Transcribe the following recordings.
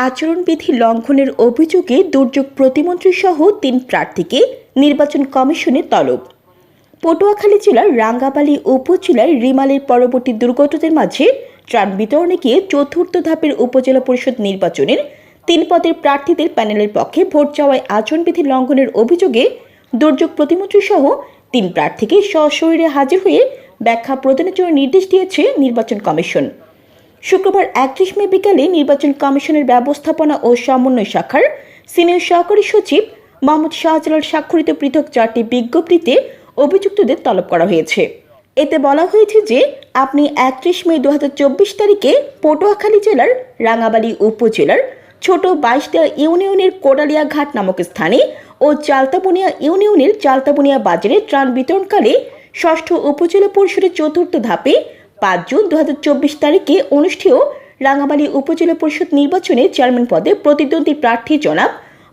আচরণবিধি লঙ্ঘনের অভিযোগে দুর্যোগ প্রতিমন্ত্রী সহ তিন প্রার্থীকে নির্বাচন কমিশনে তলব। পটুয়াখালী জেলার রাঙ্গাবালী উপজেলার রিমালের পরবর্তী দুর্ঘটনার মাঝে ত্রাণ বিতরণে গিয়ে চতুর্থ ধাপের উপজেলা পরিষদ নির্বাচনের তিন পদের প্রার্থীদের প্যানেলের পক্ষে ভোট চাওয়ায় আচরণবিধি লঙ্ঘনের অভিযোগে দুর্যোগ প্রতিমন্ত্রী সহ তিন প্রার্থীকে সশরীরে হাজির হয়ে ব্যাখ্যা প্রদানের জন্য নির্দেশ দিয়েছে নির্বাচন কমিশন। শুক্রবার একত্রিশ মে বিকালে নির্বাচন কমিশনের ব্যবস্থাপনা ও সমন্বয় শাখার সিনিয়র সহকারী সচিব মোহাম্মদ শাহজালাল স্বাক্ষরিত পৃথক চারটি বিজ্ঞপ্তিতে অভিযুক্তদের তলব করা হয়েছে। এতে বলা হয়েছে যে, আপনি একত্রিশ মে দুহাজার চব্বিশ তারিখে পটুয়াখালী জেলার রাঙাবালী উপজেলার ছোট বাইশদেয়া ইউনিয়নের কোটালিয়া ঘাট নামক স্থানে ও চালতাবনিয়া ইউনিয়নের চালতাবনিয়া বাজারে ত্রাণ বিতরণকালে ষষ্ঠ উপজেলা পরিষদের চতুর্থ ধাপে পাঁচ জুন দু হাজার চব্বিশ তারিখে অনুষ্ঠেয় রাঙামালী উপজেলা পরিষদ নির্বাচনে চেয়ারম্যান পদে প্রতিদ্বন্দ্বী প্রার্থী জনাব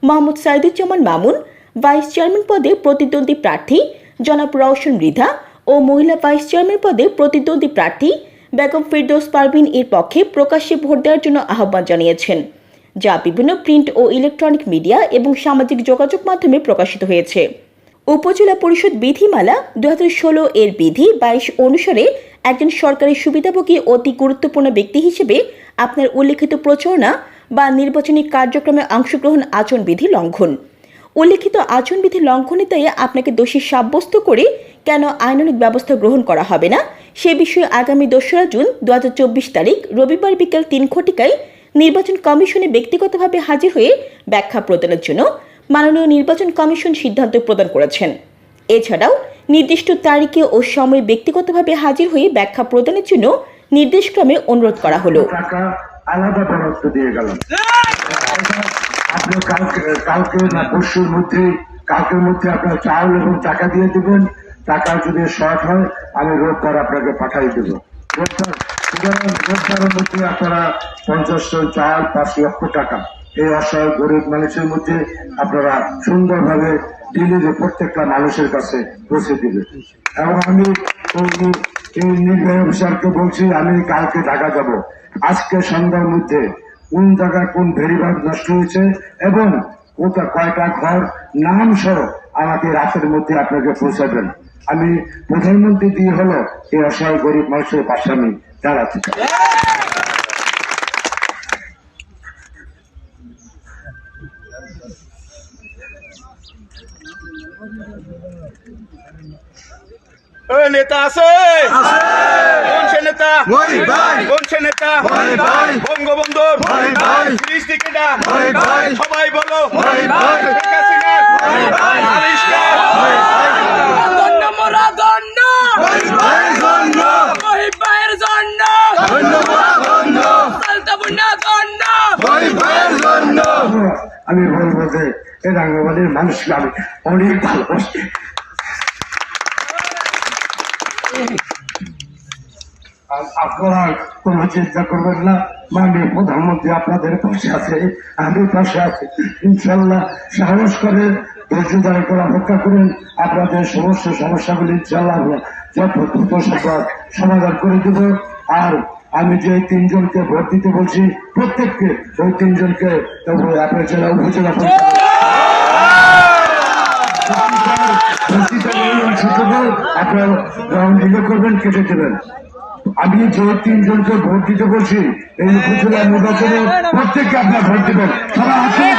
মোহাম্মদ সাইদুজ্জামান মামুন, ভাইস চেয়ারম্যান পদে প্রতিদ্বন্দ্বী প্রার্থী জনাব রওশন মৃধা ও মহিলা ভাইস চেয়ারম্যান পদে প্রতিদ্বন্দ্বী প্রার্থী বেগম ফিরদৌস পারভিন এর পক্ষে প্রকাশ্যে ভোট দেওয়ার জন্য আহ্বান জানিয়েছেন, যা বিভিন্ন প্রিন্ট ও ইলেকট্রনিক মিডিয়া এবং সামাজিক যোগাযোগ মাধ্যমে প্রকাশিত হয়েছে। উপজেলা পরিষদ বিধিমালা দু এর বিধি বাইশ অনুসারে একজন সরকারি সুবিধাভোগী অতি গুরুত্বপূর্ণ ব্যক্তি হিসেবে আপনার উল্লেখিত প্রচারণা বা নির্বাচনী কার্যক্রমে অংশগ্রহণ আচরণবিধি লঙ্ঘন। উল্লেখিত আচরণবিধি লঙ্ঘনের দায়ে আপনাকে দোষী সাব্যস্ত করে কেন আইনানুগ ব্যবস্থা গ্রহণ করা হবে না? সে বিষয়ে আগামী দোসরা জুন দু হাজার চব্বিশ তারিখ রবিবার বিকেল তিন ঘটিকায় নির্বাচন কমিশনে ব্যক্তিগতভাবে হাজির হয়ে ব্যাখ্যা প্রদানের জন্য মাননীয় নির্বাচন কমিশন সিদ্ধান্ত প্রদান করেছেন। এছাড়াও নির্দিষ্ট তারিখে ও সময়ে ব্যক্তিগতভাবে হাজির হয়ে ব্যাখ্যা প্রদানের জন্য নির্দেশক্রমে অনুরোধ করা হলো। আলাদা দিয়ে কালকে কালকে পরশুর কালকের মধ্যে আপনার দিয়ে দিবেন। যদি শর্ট হয়, আমি আপনাকে দেবো। আপনারা পঞ্চাশ চাল, পাঁচ লক্ষ টাকা। এই অসহায় গরিব মানুষের মধ্যে আপনারা সুন্দরভাবে দিল্লির প্রত্যেকটা মানুষের কাছে পৌঁছে দিবেন এবং আমি এই নির্বাহী অফিসারকে বলছি, আমি কালকে ঢাকা যাব। আজকে সন্ধ্যার মধ্যে কোন জায়গায় কোন ভেরিভাগ নষ্ট হয়েছে এবং কোথা কয়টা ঘর, নাম সহ আমাকে রাতের মধ্যে আপনাকে পৌঁছাবেন। আমি প্রধানমন্ত্রী দিয়ে হলো, এই অসহায় গরিব মানুষের পাশে আমি দাঁড়াতে চাই। ওই নেতা আছে। কোন সে নেতা। কোন সে। তিরিশ টিকিটা। সবাই বলো। আমি বলব যে এই রাঙ্গবাড়ির মানুষকে আমি অনেক ভালোবাসি। আর আপনারা কোনো চিন্তা করবেন না। মাননীয় প্রধানমন্ত্রী আপনাদের পাশে আছে, আমি পাশে আছি। ইনশাল্লাহ সাহস করে ধৈর্য ধারণ করে অপেক্ষা করুন। আপনাদের সমস্ত সমস্যাগুলি ইনশাল্লাহ আমরা যথাযথ সমাধান- সমাধান করে দেব। আর আমি যে তিনজনকে ভোট দিতে বলছি, প্রত্যেককে, ওই তিনজনকে আপনার জেলা উপজেলা পরিষদ আপনার করবেন, কেটে আমি যে তিনজনকে ভোট দিতে বলছি, এই উপজেলা নির্বাচনে প্রত্যেককে আপনার ভোট দেবেন।